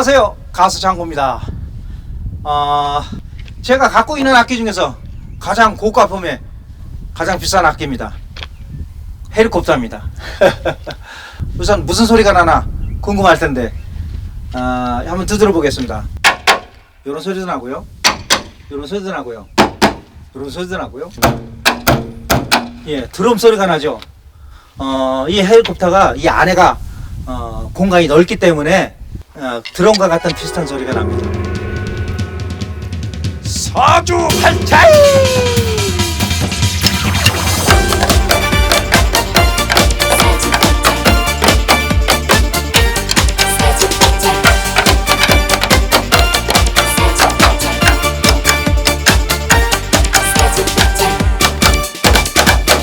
안녕하세요. 가수 장고입니다. 어, 제가 갖고 있는 악기 중에서 가장 고가품에 가장 비싼 악기입니다. 헬리콥터입니다. 우선 무슨 소리가 나나 궁금할 텐데 아, 한번 두드려 보겠습니다. 이런 소리도 나고요. 이런 소리도 나고요. 이런 소리도 나고요. 예 드럼 소리가 나죠. 어, 이 헬리콥터가 이 안에가 어, 공간이 넓기 때문에 어, 드럼과 같은 비슷한 소리가 납니다. 사주 팔자이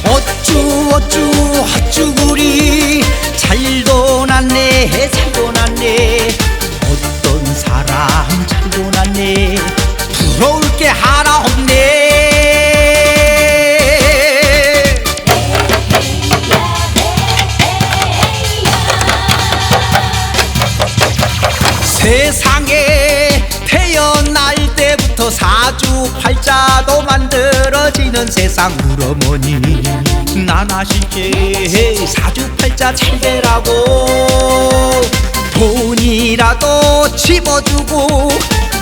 어쭈 어쭈 헛쭈구리 잘도 났네 잘 우러머니. 나나실게 사주팔자 잘 되라고 돈이라도 집어주고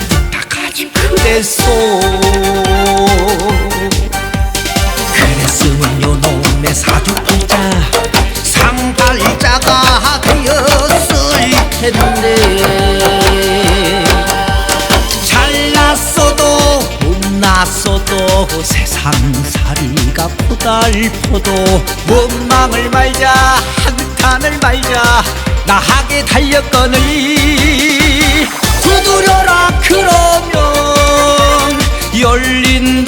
부탁하지 그랬소. 그랬으면 요놈의 사주팔자 상팔자가 못났어도 세상살이가 포달포도 원망을 말자 한탄을 말자 나하게 달렸거늘. 두드려라 그러면 열린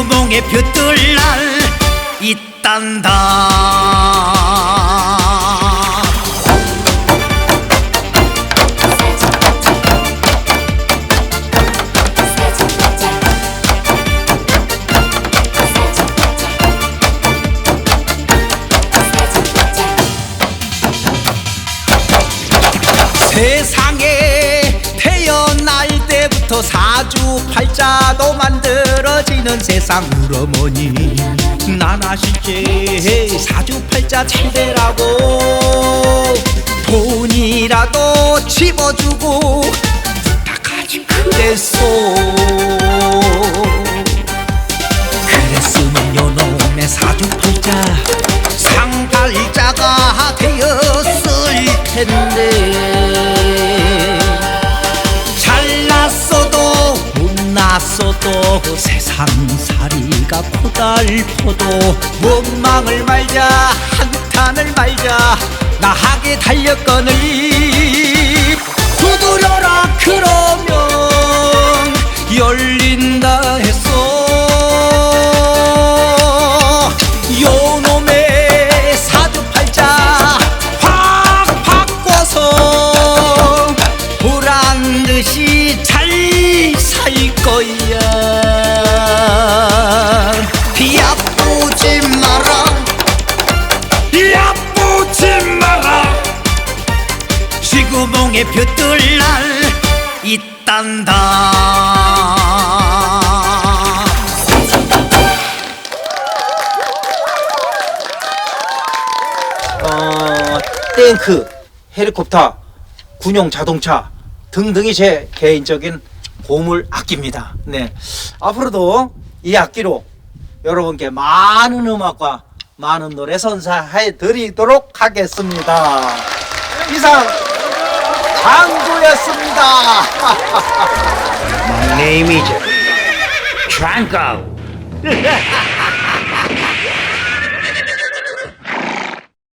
지구멍에 볕들 날 있단다. 세상에 태어날 때부터 사주 팔자도 만들어지는 세상 우러머니? 나나실게 사주팔자 잘 되라고 돈이라도 집어주고 부탁하지 그랬소 못났어도 세상살이가 포달포도 원망을 말자 한탄을 말자 나하게 달렸거늘 두드려라 그러면 열린다 했어 요놈의 사주팔자 확 바꿔서 보란 듯이 잘 살 거야 지구멍에 볕들 날 있단다 어, 탱크, 헬리콥터, 군용 자동차 등등이 제 개인적인 보물 악기입니다. 네. 앞으로도 이 악기로 여러분께 많은 음악과 많은 노래 선사해 드리도록 하겠습니다. 이상 장구였습니다. My name is Tranko.